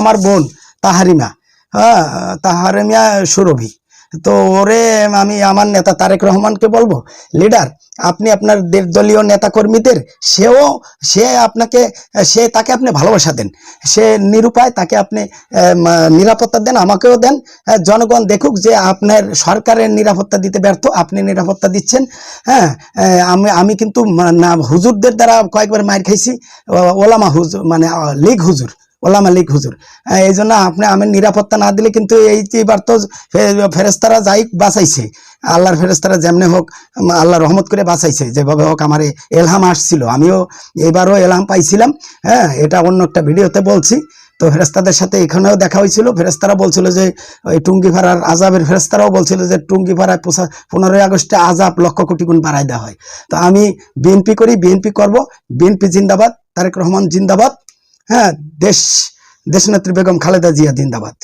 আমার বোন তাহারিমা হ্যাঁ তাহারিমা সুরভি। তো ওরে আমি আমার নেতা তারেক রহমানকে বলব, লিডার, আপনি আপনার দলীয় নেতা কর্মীদের সেও, সে আপনাকে, সে তাকে আপনি ভালোবাসা দেন, সে নিরুপায় তাকে আপনি নিরাপত্তা দেন, আমাকেও দেন জনগণ দেখুক যে আপনার সরকারের নিরাপত্তা দিতে ব্যর্থ, আপনি নিরাপত্তা দিচ্ছেন। হ্যাঁ আমি আমি কিন্তু হুজুরদের দ্বারা কয়েকবার মার খাইছি ওলামা হুজুর মানে লীগ হুজুর। ওলামা লীগ হুজুর। এই জন্য আপনি আমি নিরাপত্তা না দিলে কিন্তু এই এবার তো ফেরেস্তারা যাই বাঁচাইছে। আল্লাহর ফেরেস্তারা যেমনি হোক আল্লাহ রহমত করে বাঁচাইছে। যেভাবে হোক আমার এলহাম আসছিল। আমিও এবারও এলহাম পাইছিলাম। হ্যাঁ এটা অন্য একটা ভিডিওতে বলছি। তো ফেরেস্তাদের সাথে এখানেও দেখা হয়েছিল ফেরেস্তারা বলছিল যে, ওই টুঙ্গি ভাড়ার আজাবের ফেরেস্তারাও বলছিল যে, টুঙ্গি ভাড়ায় পোষা- পনেরোই আগস্টে আজাব লক্ষ কোটি গুণ বাড়াই দেওয়া হয়। তো আমি বিএনপি করি, বিএনপি করব। বিএনপি জিন্দাবাদ, তারেক রহমান জিন্দাবাদ। হ্যাঁ দেশ দেশনেত্রী বেগম খালেদা জিয়া জিন্দাবাদ।